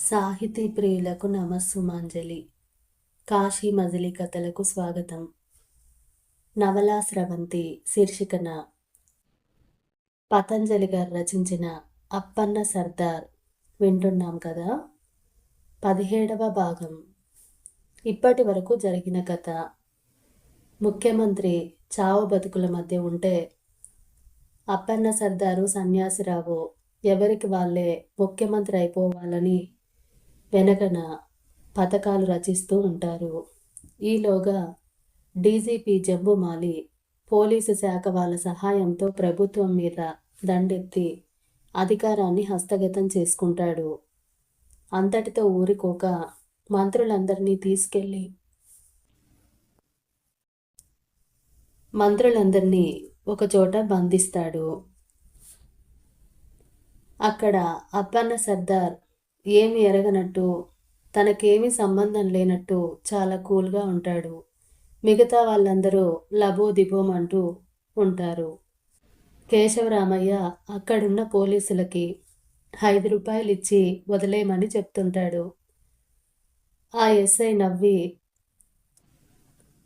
సాహితీ ప్రియులకు నమస్సుమాంజలి. కాశీ మజిలీ కథలకు స్వాగతం. నవలా స్రవంతి శీర్షికన. పతంజలి గారు రచించిన అప్పన్న సర్దార్ వింటున్నాం కదా? పదిహేడవ భాగం. ఇప్పటి వరకు జరిగిన కథ. ముఖ్యమంత్రి చావు బతుకుల మధ్య ఉంటే అప్పన్న సర్దారు సన్యాసిరావు ఎవరికి వాళ్ళే ముఖ్యమంత్రి అయిపోవాలని వెనకన పథకాలు రచిస్తూ ఉంటారు. ఈలోగా డీజీపీ జంబుమాలి పోలీసు శాఖ వాళ్ళ సహాయంతో ప్రభుత్వం మీద దండెత్తి అధికారాన్ని హస్తగతం చేసుకుంటాడు. అంతటితో ఊరికోక మంత్రులందరినీ తీసుకెళ్ళి మంత్రులందరినీ ఒకచోట బంధిస్తాడు. అక్కడ అప్పన్న సర్దార్ ఏమి ఎరగనట్టు తనకేమీ సంబంధం లేనట్టు చాలా కూల్గా ఉంటాడు. మిగతా వాళ్ళందరూ లబోదిబోం అంటూ ఉంటారు. కేశవరామయ్య అక్కడున్న పోలీసులకి ఐదు రూపాయలు ఇచ్చి వదిలేయమని చెప్తుంటాడు. ఆ ఎస్ఐ నవ్వి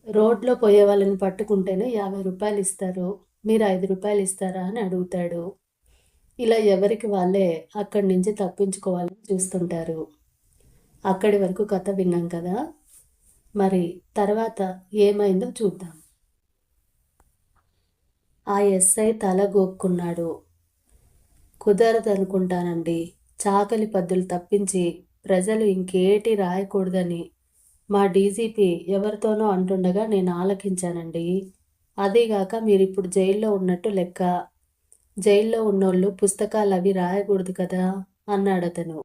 రోడ్లో పోయే వాళ్ళని పట్టుకుంటేనే యాభై రూపాయలు ఇస్తారు మీరు ఐదు రూపాయలు ఇస్తారా అని అడుగుతాడు. ఇలా ఎవరికి వాళ్ళే అక్కడి నుంచి తప్పించుకోవాలని చూస్తుంటారు. అక్కడి వరకు కథ విన్నాం కదా? మరి తర్వాత ఏమైందో చూద్దాం. ఆ ఎస్ఐ తల గోక్కున్నాడు. కుదరదనుకుంటానండి. చాకలి పద్దులు తప్పించి ప్రజలు ఇంకేటి రాయకూడదని మా డీజీపీ ఎవరితోనో అంటుండగా నేను ఆలకించానండి. అదీగాక మీరిప్పుడు జైల్లో ఉన్నట్టు లెక్క. జైల్లో ఉన్నోళ్ళు పుస్తకాలు అవి రాయకూడదు కదా? అన్నాడు అతను.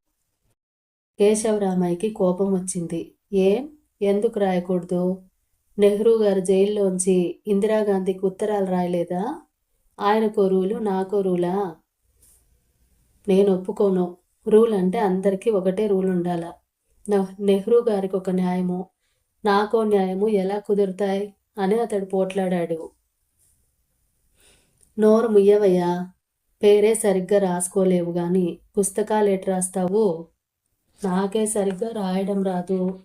కేశవరామయ్యకి కోపం వచ్చింది. ఏం? ఎందుకు రాయకూడదు? నెహ్రూ గారు జైల్లోంచి ఇందిరాగాంధీకి ఉత్తరాలు రాయలేదా? ఆయనకో రూలు నాకో రూలా? నేను ఒప్పుకోను రూల్ అంటే అందరికీ ఒకటే రూల్ ఉండాల. నెహ్రూ గారికి ఒక న్యాయము. నాకో న్యాయము ఎలా కుదురుతాయి? అని అతడు పోట్లాడాడు. నోరు ముయ్యవయ్యా. పేరే సరిగ్గా రాసుకోలేవు గాని పుస్తకాలు ఎటు రాస్తావు? నాకే సరిగ్గా రాయడం రాదు.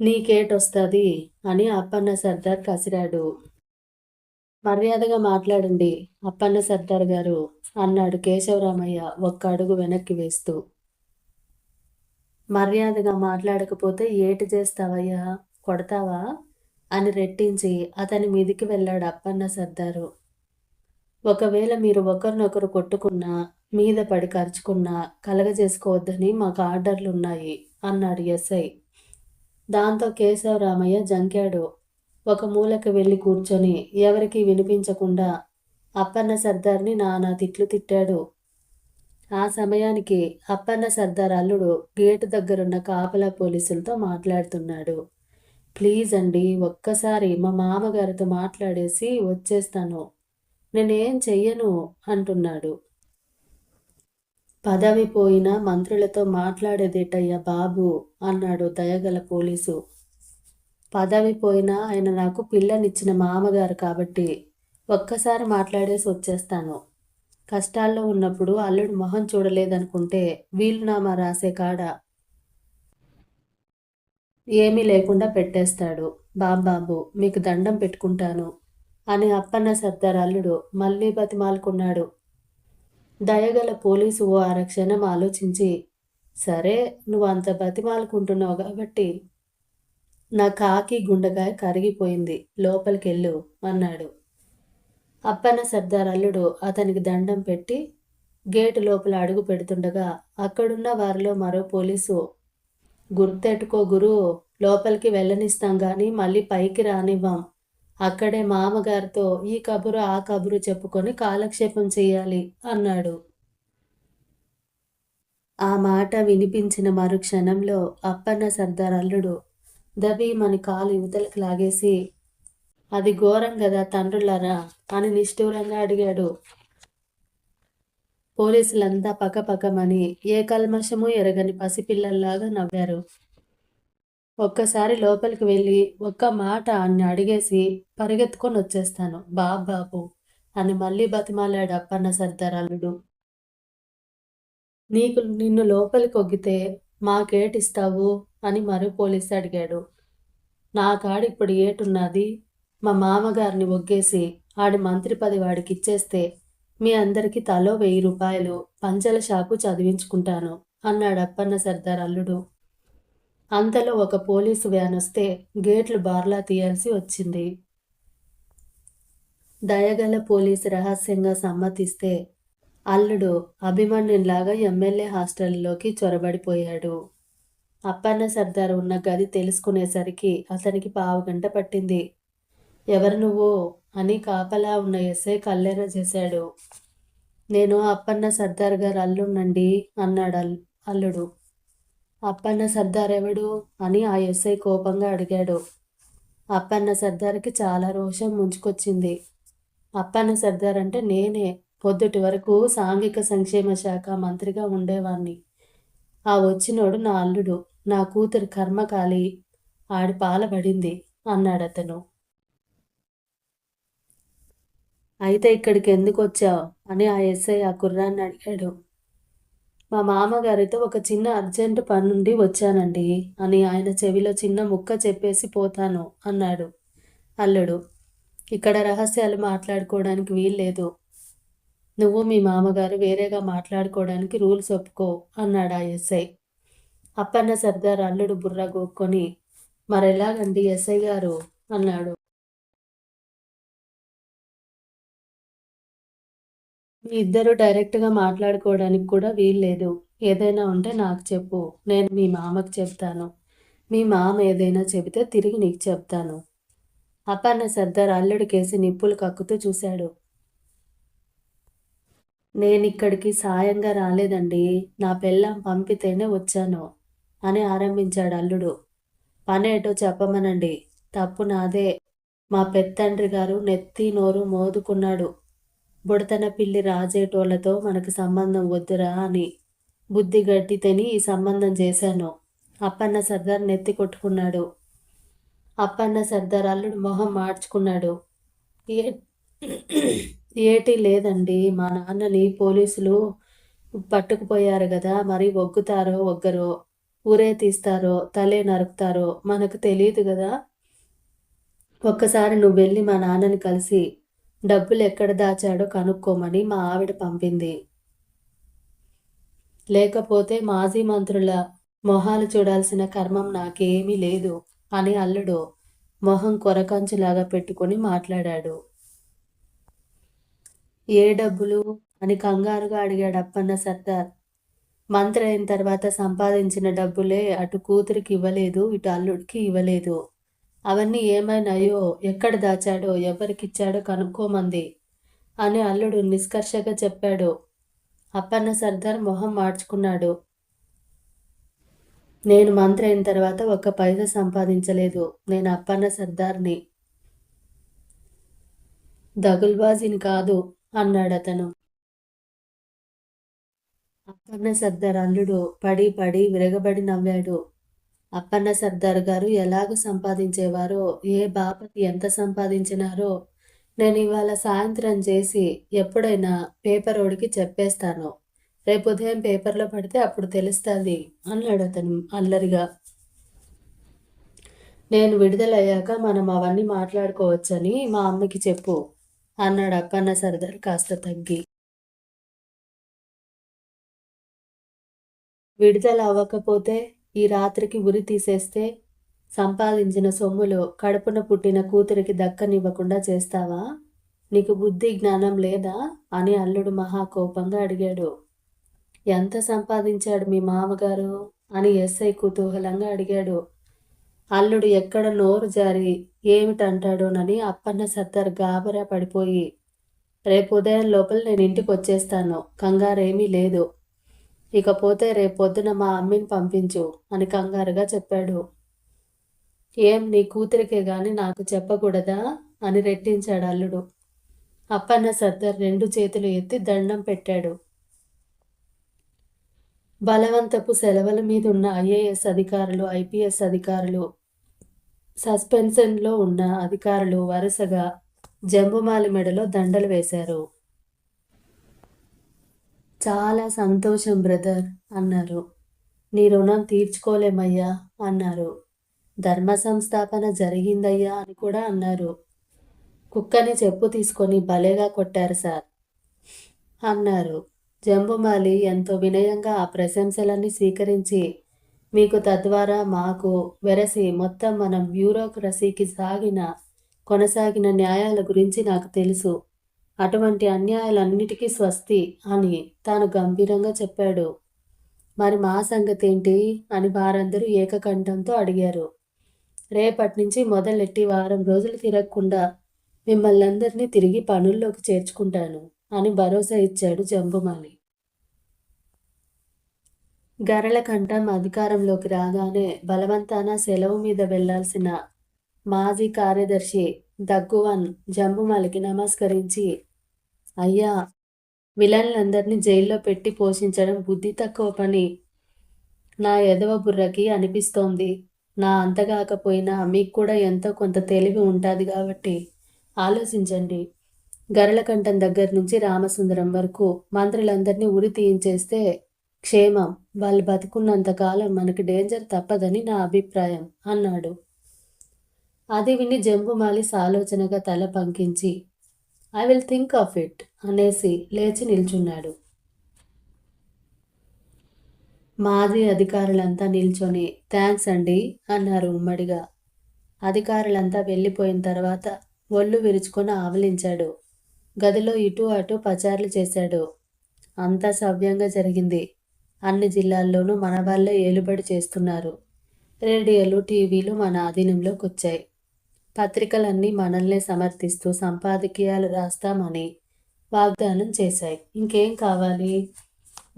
నీకేటొస్తుంది? అని అప్పన్న సర్దార్ కసిరాడు. మర్యాదగా మాట్లాడండి అప్పన్న సర్దార్ గారు అన్నాడు కేశవరామయ్య ఒక్క అడుగు వెనక్కి వేస్తూ. మర్యాదగా మాట్లాడకపోతే ఏటి చేస్తావయ్యా? కొడతావా? అని రెట్టించి అతని మీదికి వెళ్ళాడు అప్పన్న సర్దారు. ఒకవేళ మీరు ఒకరినొకరు కొట్టుకున్నా మీద పడి ఖర్చుకున్నా కలగజేసుకోవద్దని మాకు ఆర్డర్లు ఉన్నాయి అన్నాడు ఎస్ఐ. దాంతో కేశవరామయ్య జంకాడు. ఒక మూలకు వెళ్ళి కూర్చొని ఎవరికి వినిపించకుండా అప్పన్న సర్దార్ని నానా తిట్లు తిట్టాడు. ఆ సమయానికి అప్పన్న సర్దార్ అల్లుడు గేటు దగ్గరున్న కాపలా పోలీసులతో మాట్లాడుతున్నాడు. ప్లీజ్ అండి ఒక్కసారి మా మామగారితో మాట్లాడేసి వచ్చేస్తాను. నేనేం చెయ్యను అంటున్నాడు. పదవి పోయిన మంత్రులతో మాట్లాడేదేటయ్యా బాబు అన్నాడు దయగల పోలీసు. పదవి పోయిన ఆయన నాకు పిల్లనిచ్చిన మామగారు కాబట్టి ఒక్కసారి మాట్లాడేసి వచ్చేస్తాను. కష్టాల్లో ఉన్నప్పుడు అల్లుడు మొహం చూడలేదనుకుంటే వీలునామా రాసే కాడ ఏమీ లేకుండా పెట్టేస్తాడు. బాబాబు మీకు దండం పెట్టుకుంటాను అని అప్పన్న సర్దార్ అల్లుడు మళ్ళీ బతిమాలుకున్నాడు. దయగల పోలీసు ఓ అరక్షణం ఆలోచించి సరే నువ్వు అంత బతిమాలుకుంటున్నావు కాబట్టి నా కాకి గుండెకాయ కరిగిపోయింది లోపలికెళ్ళు అన్నాడు. అప్పన్న సర్దార్ అల్లుడు అతనికి దండం పెట్టి గేటు లోపల అడుగు పెడుతుండగా అక్కడున్న వారిలో మరో పోలీసు గుర్తెట్టుకో గురు లోపలికి వెళ్ళనిస్తాం గాని మళ్ళీ పైకి రానివ్వం. అక్కడే మామగారితో ఈ కబురు ఆ కబురు చెప్పుకొని కాలక్షేపం చేయాలి అన్నాడు. ఆ మాట వినిపించిన మరుక్షణంలో అప్పన్న సర్దార్ అల్లుడు మన కాలు యువతలకు లాగేసి అది ఘోరం కదా తండ్రులరా అని నిష్ఠూరంగా అడిగాడు. పోలీసులంతా పకపకమని ఏ కల్మషము ఎరగని పసిపిల్లల్లాగా నవ్వారు. ఒక్కసారి లోపలికి వెళ్ళి ఒక్క మాట అన్ని అడిగేసి పరిగెత్తుకొని వచ్చేస్తాను. బాబాబు అని మళ్ళీ బతిమాలాడు అప్పన్న సర్దార్ అల్లుడు నీకు నిన్ను లోపలికి ఒగ్గితే మాకేటిస్తావు? అని మరో పోలీసు అడిగాడు. నా కాడిప్పుడు ఏటున్నది? మా మామగారిని ఒగ్గేసి ఆడి మంత్రి పది వాడికి ఇచ్చేస్తే మీ అందరికీ తలో వెయ్యి రూపాయలు పంచల షాపు చదివించుకుంటాను అన్నాడు అప్పన్న సర్దార్ అల్లుడు. అంతలో ఒక పోలీసు వ్యాన్ వస్తే గేట్లు బార్లా తీయాల్సి వచ్చింది. దయగల పోలీసు రహస్యంగా సమ్మతిస్తే అల్లుడు అభిమన్యులాగా ఎమ్మెల్యే హాస్టల్లోకి చొరబడిపోయాడు. అప్పన్న సర్దార్ ఉన్న గది తెలుసుకునేసరికి అతనికి పావు గంట పట్టింది. ఎవరు నువ్వు? అని కాపలా ఉన్న ఎస్ఐ కల్లెర చేశాడు. నేను అప్పన్న సర్దార్ గారు అల్లుండండి అన్నాడు అల్ అల్లుడు. అప్పన్న సర్దార్ ఎవడు? అని ఆ ఎస్ఐ కోపంగా అడిగాడు. అప్పన్న సర్దార్కి చాలా రోషం ముంచుకొచ్చింది. అప్పన్న సర్దార్ అంటే నేనే. పొద్దుటి వరకు సాంఘిక సంక్షేమ శాఖ మంత్రిగా ఉండేవాణ్ణి. ఆ వచ్చినోడు నా అల్లుడు. నా కూతురు కర్మకాలి ఆడి పాలబడింది అన్నాడతను. అయితే ఇక్కడికి ఎందుకు వచ్చావు అని ఆ ఎస్ఐ ఆ కుర్రాన్ని అడిగాడు. మా మామగారితో ఒక చిన్న అర్జెంట్ పనుండి వచ్చానండి. అని ఆయన చెవిలో చిన్న ముక్క చెప్పేసి పోతాను అన్నాడు. అల్లుడు ఇక్కడ రహస్యాలు మాట్లాడుకోవడానికి వీల్లేదు. నువ్వు మీ మామగారు వేరేగా మాట్లాడుకోవడానికి రూల్స్ ఒప్పుకో అన్నాడు ఆ ఎస్ఐ. అప్పన్న సర్దార్ అల్లుడు బుర్ర గోక్కొని మరెలాగండి ఎస్ఐ గారు? అన్నాడు. మీ ఇద్దరు డైరెక్ట్గా మాట్లాడుకోవడానికి కూడా వీల్లేదు. ఏదైనా ఉంటే నాకు చెప్పు. నేను మీ మామకు చెప్తాను. మీ మామ ఏదైనా చెబితే తిరిగి నీకు చెప్తాను. అపర్ణ సర్దార్ అల్లుడికేసి నిప్పులు కక్కుతూ చూశాడు. నేను ఇక్కడికి సాయంగా రాలేదండి. నా పెళ్ళం పంపితేనే వచ్చాను అని ఆరంభించాడు అల్లుడు. పనేటో చెప్పమనండి. తప్పు నాదే. మా పెత్తండ్రి గారు నెత్తి నోరు మోదుకున్నాడు. బుడతన పిల్లి రాజేటోళ్ళతో మనకు సంబంధం వద్దురా అని బుద్ధి గడ్డితని ఈ సంబంధం చేశాను. అప్పన్న సర్దార్ నెత్తి కొట్టుకున్నాడు. అప్పన్న సర్దార్ అల్లుడు మొహం మార్చుకున్నాడు. ఏ ఏటి లేదండి. మా నాన్నని పోలీసులు పట్టుకుపోయారు కదా మరి ఒగ్గుతారో ఒగ్గరో? ఊరే తీస్తారో? తలే నరుకుతారో? మనకు తెలియదు కదా. ఒక్కసారి నువ్వు వెళ్ళి మా నాన్నని కలిసి డబ్బులు ఎక్కడ దాచాడో కనుక్కోమని మా ఆవిడ పంపింది. లేకపోతే మాజీ మంత్రుల మొహాలు చూడాల్సిన కర్మం నాకేమీ లేదు అని అల్లుడు మొహం కొరకంచులాగా పెట్టుకొని మాట్లాడాడు. ఏ డబ్బులు? అని కంగారుగా అడిగాడు అప్పన్న సర్దార్. మంత్రి అయిన తర్వాత సంపాదించిన డబ్బులే అటు కూతురికి ఇవ్వలేదు ఇటు అల్లుడికి ఇవ్వలేదు. అవన్నీ ఏమైనాయో ఎక్కడ దాచాడో ఎవరికిచ్చాడో కనుక్కోమంది అని అల్లుడు నిష్కర్షగా చెప్పాడు. అప్పన్న సర్దార్ మొహం మార్చుకున్నాడు. నేను మంత్రి అయిన తర్వాత ఒక్క పైసా సంపాదించలేదు. నేను అప్పన్న సర్దార్ని. దగుల్బాజీని కాదు అన్నాడు అతను. అప్పన్న సర్దార్ అల్లుడు పడి పడి విరగబడి నవ్వాడు. అప్పన్న సర్దార్ గారు ఎలాగ సంపాదించేవారో ఏ బాపతి ఎంత సంపాదించినారో నేను ఇవాళ సాయంత్రం చేసి ఎప్పుడైనా పేపర్ ఓడికి చెప్పేస్తాను. రేపు ఉదయం పేపర్లో పడితే అప్పుడు తెలుస్తుంది అన్నాడు అతను అల్లరిగా. నేను విడుదలయ్యాక మనం అవన్నీ మాట్లాడుకోవచ్చని మా అమ్మకి చెప్పు అన్నాడు అప్పన్న సర్దార్ కాస్త తగ్గి. విడుదల అవ్వకపోతే ఈ రాత్రికి ఉరి తీసేస్తే సంపాదించిన సొమ్ములు కడుపున పుట్టిన కూతురికి దక్కనివ్వకుండా చేస్తావా? నీకు బుద్ధి జ్ఞానం లేదా? అని అల్లుడు మహాకోపంగా అడిగాడు. ఎంత సంపాదించాడు మీ మామగారు? అని ఎస్ఐ కుతూహలంగా అడిగాడు. అల్లుడు ఎక్కడ నోరు జారి ఏమిటంటాడోనని అప్పన్న సర్దార్ గాబరా పడిపోయి రేపు ఉదయం లోపల నేను ఇంటికి వచ్చేస్తాను కంగారేమీ లేదు. ఇకపోతే రేపొద్దున మా అమ్మిని పంపించు అని కంగారుగా చెప్పాడు. ఏం నీ కూతురికే గాని నాకు చెప్పకూడదా? అని రెట్టించాడు అల్లుడు. అప్పన్న సర్దార్ రెండు చేతులు ఎత్తి దండం పెట్టాడు. బలవంతపు సెలవుల మీద ఉన్న ఐఏఎస్ అధికారులు ఐపీఎస్ అధికారులు సస్పెన్షన్లో ఉన్న అధికారులు వరుసగా జంబుమాలి మెడలో దండలు వేశారు. చాలా సంతోషం బ్రదర్ అన్నారు. నీ రుణం తీర్చుకోలేమయ్యా అన్నారు. ధర్మ సంస్థాపన జరిగిందయ్యా అని కూడా అన్నారు. కుక్కని చెప్పు తీసుకొని భలేగా కొట్టారు సార్ అన్నారు. జంబుమాలి ఎంతో వినయంగా ఆ ప్రశంసలన్నీ స్వీకరించి మీకు తద్వారా మాకు వెరసి మొత్తం మనం బ్యూరోక్రసీకి సాగిన కొనసాగిన న్యాయాల గురించి నాకు తెలుసు. అటువంటి అన్యాయాలన్నిటికీ స్వస్తి అని తాను గంభీరంగా చెప్పాడు. మరి మా సంగతి ఏంటి అని వారందరూ ఏకకంఠంతో అడిగారు. రేపటి నుంచి మొదలెట్టి వారం రోజులు తిరగకుండా మిమ్మల్ని అందరినీ తిరిగి పనుల్లోకి చేర్చుకుంటాను అని భరోసా ఇచ్చాడు జంబుమాలి గరళకంఠం అధికారంలోకి రాగానే బలవంతాన సెలవు మీద వెళ్ళాల్సిన మాజీ కార్యదర్శి దగ్గువన్ జంబుమాలికి నమస్కరించి అయ్యా విలన్లందరినీ జైల్లో పెట్టి పోషించడం బుద్ధి తక్కువ పని. నా ఎదవ బుర్రకి అనిపిస్తోంది. నా అంతగాకపోయినా మీకు కూడా ఎంతో కొంత తెలివి ఉంటుంది కాబట్టి ఆలోచించండి. గరళకంఠం దగ్గర నుంచి రామసుందరం వరకు మంత్రులందరినీ ఉరి తీయించేస్తే క్షేమం. వాళ్ళు బతుకున్నంతకాలం మనకి డేంజర్ తప్పదని నా అభిప్రాయం అన్నాడు. అది విని జంబుమాలి సాలోచనగా తల పంకించి I will think of it అనేసి లేచి నిల్చున్నాడు. మాది అధికారులంతా నిల్చొని థ్యాంక్స్ అండి అన్నారు ఉమ్మడిగా. అధికారులంతా వెళ్ళిపోయిన తర్వాత ఒళ్ళు విరుచుకొని ఆవలించాడు. గదిలో ఇటు అటు పచారులు చేశాడు. అంతా సవ్యంగా జరిగింది. అన్ని జిల్లాల్లోనూ మన వాళ్ళే ఏలుబడి చేస్తున్నారు. రేడియోలు టీవీలు మన ఆధీనంలోకి వచ్చాయి పత్రికలన్నీ మనల్నే సమర్థిస్తూ సంపాదకీయాలు రాస్తామని వాగ్దానం చేశాయి. ఇంకేం కావాలి?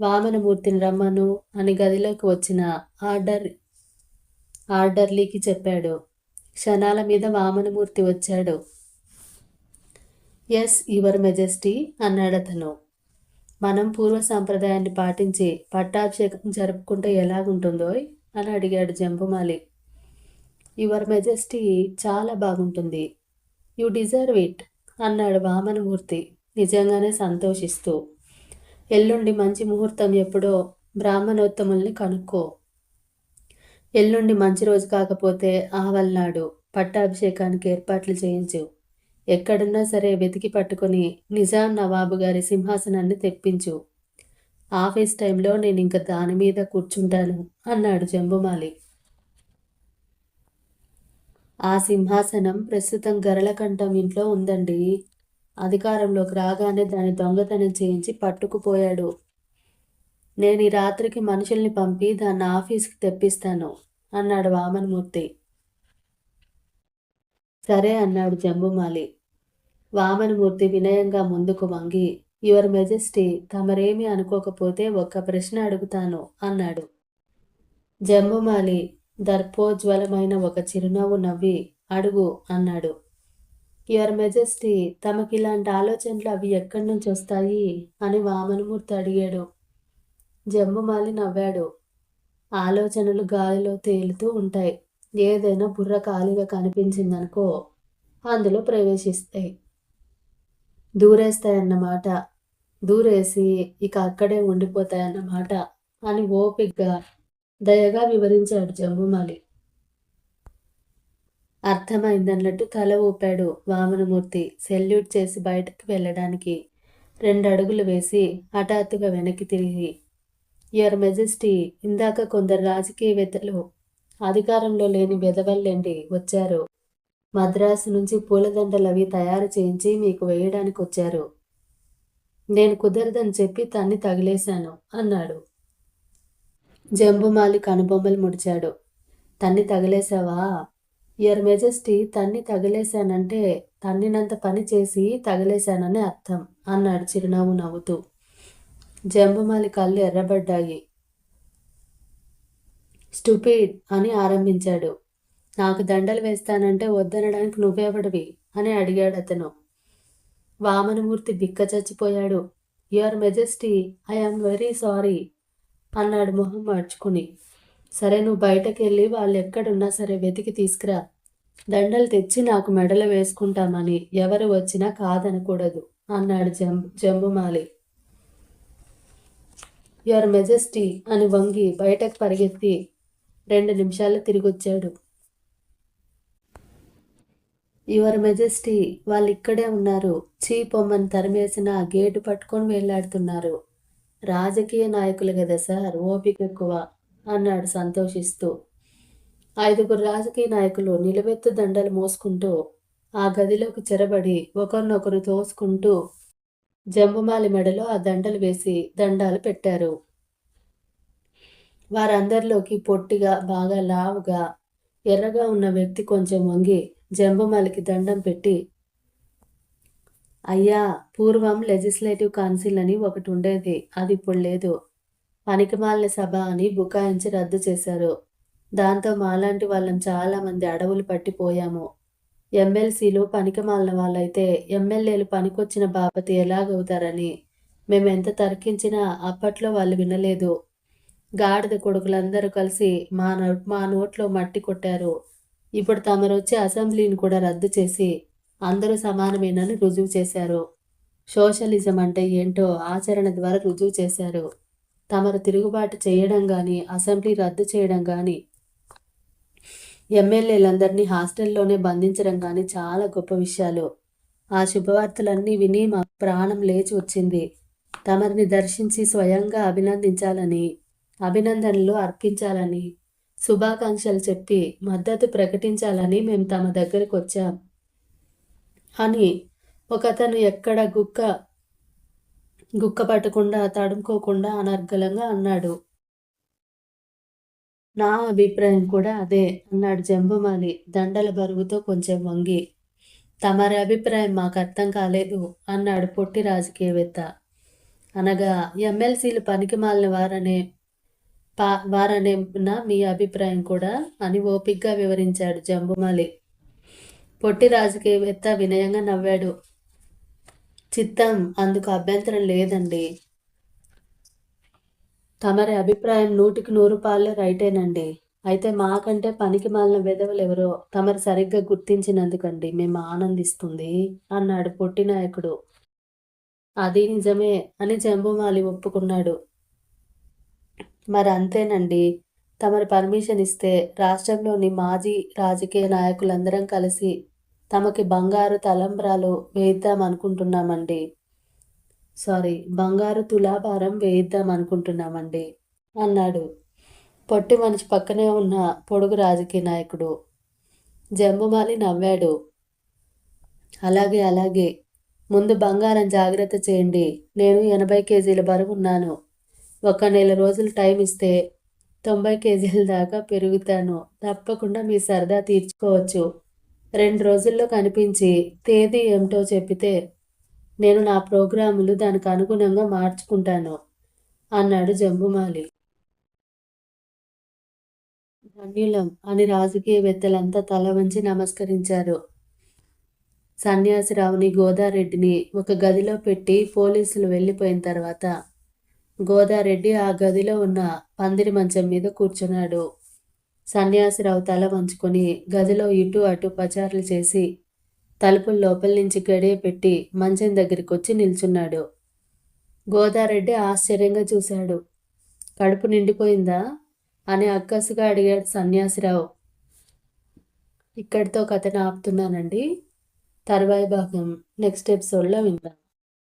వామనమూర్తిని రమ్మను అని గదిలోకి వచ్చిన ఆర్డర్ ఆర్డర్లీకి చెప్పాడు. క్షణాల మీద వామనమూర్తి వచ్చాడు. ఎస్ యువర్ మెజెస్టీ అన్నాడతను మనం పూర్వ సాంప్రదాయాన్ని పాటించి పట్టాభిషేకం జరుపుకుంటే ఎలాగుంటుందో అని అడిగాడు జంబుమాలి. యువర్ మెజెస్టీ చాలా బాగుంటుంది. యు డిజర్వ్ ఇట్ అన్నాడు వామనమూర్తి నిజంగానే సంతోషిస్తూ. ఎల్లుండి మంచి ముహూర్తం ఎప్పుడో బ్రాహ్మణోత్తముల్ని కనుక్కో. ఎల్లుండి మంచి రోజు కాకపోతే ఆవల్నాడు పట్టాభిషేకానికి ఏర్పాట్లు చేయించు. ఎక్కడున్నా సరే వెతికి పట్టుకొని నిజాం నవాబు గారి సింహాసనాన్ని తెప్పించు. ఆఫీస్ టైంలో నేను ఇంక దాని మీద కూర్చుంటాను అన్నాడు జంబుమాలి. ఆ సింహాసనం ప్రస్తుతం గరళకంఠం ఇంట్లో ఉందండి. అధికారంలోకి రాగానే దాని దొంగతనం చేయించి పట్టుకుపోయాడు. నేను ఈ రాత్రికి మనుషుల్ని పంపి దాన్ని ఆఫీస్కి తెప్పిస్తాను అన్నాడు వామనమూర్తి. సరే అన్నాడు జంబుమాలి. వామనమూర్తి వినయంగా ముందుకు వంగి యువర్ మెజెస్టీ తమరేమి అనుకోకపోతే ఒక్క ప్రశ్న అడుగుతాను అన్నాడు. జంబుమాలి దర్పోజ్వలమైన ఒక చిరునవ్వు నవ్వి అడుగు అన్నాడు. యువర్ మెజెస్టీ తమకి ఇలాంటి ఆలోచనలు అవి ఎక్కడి నుంచి వస్తాయి? అని వామనమూర్తి అడిగాడు. జంబుమాలి నవ్వాడు. ఆలోచనలు గాలిలో తేలుతూ ఉంటాయి. ఏదైనా బుర్ర ఖాళీగా కనిపించిందనుకో అందులో ప్రవేశిస్తాయి. దూరేస్తాయన్నమాట. దూరేసి ఇక అక్కడే ఉండిపోతాయన్నమాట అని ఓపిగ్గా దయగా వివరించాడు జంబుమాలి అర్థమైందన్నట్టు తల ఊపాడు వామనమూర్తి సెల్యూట్ చేసి బయటకు వెళ్ళడానికి. రెండు అడుగులు వేసి హఠాత్తుగా వెనక్కి తిరిగి యువర్ మెజెస్టీ ఇందాక కొందరు రాజకీయవేత్తలు అధికారంలో లేని వెదవల్లేండి వచ్చారు. మద్రాసు నుంచి పూలదండలు అవి తయారు చేయించి మీకు వేయడానికి వచ్చారు నేను కుదరదని చెప్పి తన్ని తగిలేశాను అన్నాడు. జంబుమాలి కనుబొమ్మలు ముడిచాడు. తన్ని తగిలేశావా? యువర్ మెజెస్టీ తన్ని తగిలేశానంటే తన్నినంత పని చేసి తగిలేశానని అర్థం అన్నాడు చిరునవ్వు నవ్వుతూ. జంబుమాలి కళ్ళు ఎర్రబడ్డాయి. స్టూపిడ్ అని ఆరంభించాడు. నాకు దండలు వేస్తానంటే వద్దనడానికి నువ్వెవడివి? అని అడిగాడు అతను. వామనమూర్తి బిక్క చచ్చిపోయాడు. Your majesty I very sorry. అన్నాడు మొహం మార్చుకుని. సరే నువ్వు బయటకు వెళ్ళి వాళ్ళు ఎక్కడున్నా సరే వెతికి తీసుకురా. దండలు తెచ్చి నాకు మెడలు వేసుకుంటామని ఎవరు వచ్చినా కాదనకూడదు అన్నాడు జం జంబుమాలి. యువర్ మెజెస్టీ అని వంగి బయటకు పరిగెత్తి రెండు నిమిషాలు తిరిగొచ్చాడు. యువర్ మెజెస్టీ వాళ్ళు ఇక్కడే ఉన్నారు. చీ పొమ్మని తరిమేసిన ఆ గేటు పట్టుకొని వేలాడుతున్నారు రాజకీయ నాయకులు కదా సార్ ఓపిక ఎక్కువ అన్నాడు సంతోషిస్తూ. ఐదుగురు రాజకీయ నాయకులు నిలవెత్తు దండలు మోసుకుంటూ ఆ గదిలోకి చెరబడి ఒకరినొకరు తోసుకుంటూ జంబుమాలి మెడలో ఆ దండలు వేసి దండాలు పెట్టారు. వారందరిలోకి పొట్టిగా బాగా లావుగా ఎర్రగా ఉన్న వ్యక్తి కొంచెం వంగి జంబుమాలికి దండం పెట్టి అయ్యా పూర్వం లెజిస్లేటివ్ కౌన్సిల్ అని ఒకటి ఉండేది. అది ఇప్పుడు లేదు. పనికిమాలిన సభ అని బుకాయించి రద్దు చేశారు. దాంతో మాలాంటి వాళ్ళం చాలామంది అడవులు పట్టిపోయాము ఎమ్మెల్సీలు పనికిమాలిన వాళ్ళైతే ఎమ్మెల్యేలు పనికొచ్చిన బాపతి ఎలాగవుతారని మేమెంత తర్కించినా అప్పట్లో వాళ్ళు వినలేదు. గాడిద కొడుకులందరూ కలిసి మా మా నోట్లో మట్టి కొట్టారు. ఇప్పుడు తమరొచ్చి అసెంబ్లీని కూడా రద్దు చేసి అందరూ సమానమేనని రుజువు చేశారు. సోషలిజం అంటే ఏంటో ఆచరణ ద్వారా రుజువు చేశారు. తమరు తిరుగుబాటు చేయడం కానీ అసెంబ్లీ రద్దు చేయడం కానీ ఎమ్మెల్యేలందరినీ హాస్టల్లోనే బంధించడం కానీ చాలా గొప్ప విషయాలు. ఆ శుభవార్తలన్నీ విని మా ప్రాణం లేచి వచ్చింది. తమరిని దర్శించి స్వయంగా అభినందించాలని అభినందనలు అర్పించాలని శుభాకాంక్షలు చెప్పి మద్దతు ప్రకటించాలని మేము తమ దగ్గరకు వచ్చాం. అని ఒకతను ఎక్కడ గుక్క గుక్క పట్టకుండా తడుముకోకుండా అనర్గలంగా అన్నాడు. నా అభిప్రాయం కూడా అదే అన్నాడు జంబుమాలి దండల బరువుతో కొంచెం వంగి. తమరి అభిప్రాయం మాకు అర్థం కాలేదు అన్నాడు పొట్టి రాజకీయవేత్త. అనగా ఎమ్మెల్సీలు పనికి మాలిన వారనే పా వారనే నా మీ అభిప్రాయం కూడా అని ఓపిగ్గా వివరించాడు జంబుమాలి. పొట్టి రాజకీయవేత్త వినయంగా నవ్వాడు. చిత్తం అందుకు అభ్యంతరం లేదండి. తమరి అభిప్రాయం నూటికి నూరు పాళ్ళే రైటేనండి. అయితే మాకంటే పనికి మాలిన విధవలు ఎవరో తమరు సరిగ్గా గుర్తించినందుకండి మేము ఆనందిస్తుంది అన్నాడు పొట్టి నాయకుడు అది నిజమే అని జంబుమాలి ఒప్పుకున్నాడు. మరి అంతేనండి తమరు పర్మిషన్ ఇస్తే రాష్ట్రంలోని మాజీ రాజకీయ నాయకులందరం కలిసి తమకి బంగారు తలంబ్రాలు వేయిద్దాం అనుకుంటున్నామండి. సారీ బంగారు తులాభారం వేయిద్దాం అనుకుంటున్నామండి అన్నాడు. పొట్టి మనిషి పక్కనే ఉన్న పొడుగు రాజకీయ నాయకుడు. జంబుమాలి నవ్వాడు. అలాగే అలాగే. ముందు బంగారం జాగ్రత్త చేయండి. నేను ఎనభై కేజీల బరువు ఉన్నాను. ఒక నెల రోజులు టైం ఇస్తే తొంభై కేజీల దాకా పెరుగుతాను. తప్పకుండా మీ సరదా తీర్చుకోవచ్చు. రెండు రోజుల్లో కనిపించి తేదీ ఏమిటో చెప్పితే నేను నా ప్రోగ్రాములు దానికి అనుగుణంగా మార్చుకుంటాను అన్నాడు జంబుమాలి. ధన్యులం అని రాజకీయవేత్తలంతా తల వంచి నమస్కరించారు. సన్యాసిరావుని గోదారెడ్డిని ఒక గదిలో పెట్టి పోలీసులు వెళ్ళిపోయిన తర్వాత గోదారెడ్డి ఆ గదిలో ఉన్న పందిరి మంచం మీద కూర్చున్నాడు. సన్యాసిరావు తల వంచుకొని గదిలో ఇటు అటు పచారులు చేసి తలుపులు లోపల నుంచి గడియ పెట్టి మంచం దగ్గరికి వచ్చి నిల్చున్నాడు. గోదారెడ్డి ఆశ్చర్యంగా చూశాడు. కడుపు నిండిపోయిందా? అని అక్కసుగా అడిగాడు సన్యాసిరావు. ఇక్కడితో కథను ఆపుతున్నానండి. తర్వాయి భాగం. నెక్స్ట్ ఎపిసోడ్లో విందాం.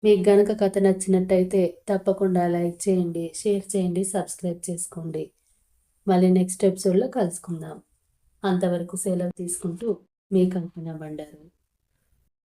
మీకు గనక కథ నచ్చినట్టయితే తప్పకుండా లైక్ చేయండి షేర్ చేయండి సబ్స్క్రైబ్ చేసుకోండి. మళ్ళీ నెక్స్ట్ ఎపిసోడ్లో కలుసుకుందాం. అంతవరకు సెలవు తీసుకుంటూ మీ అనుకున్న బండారు.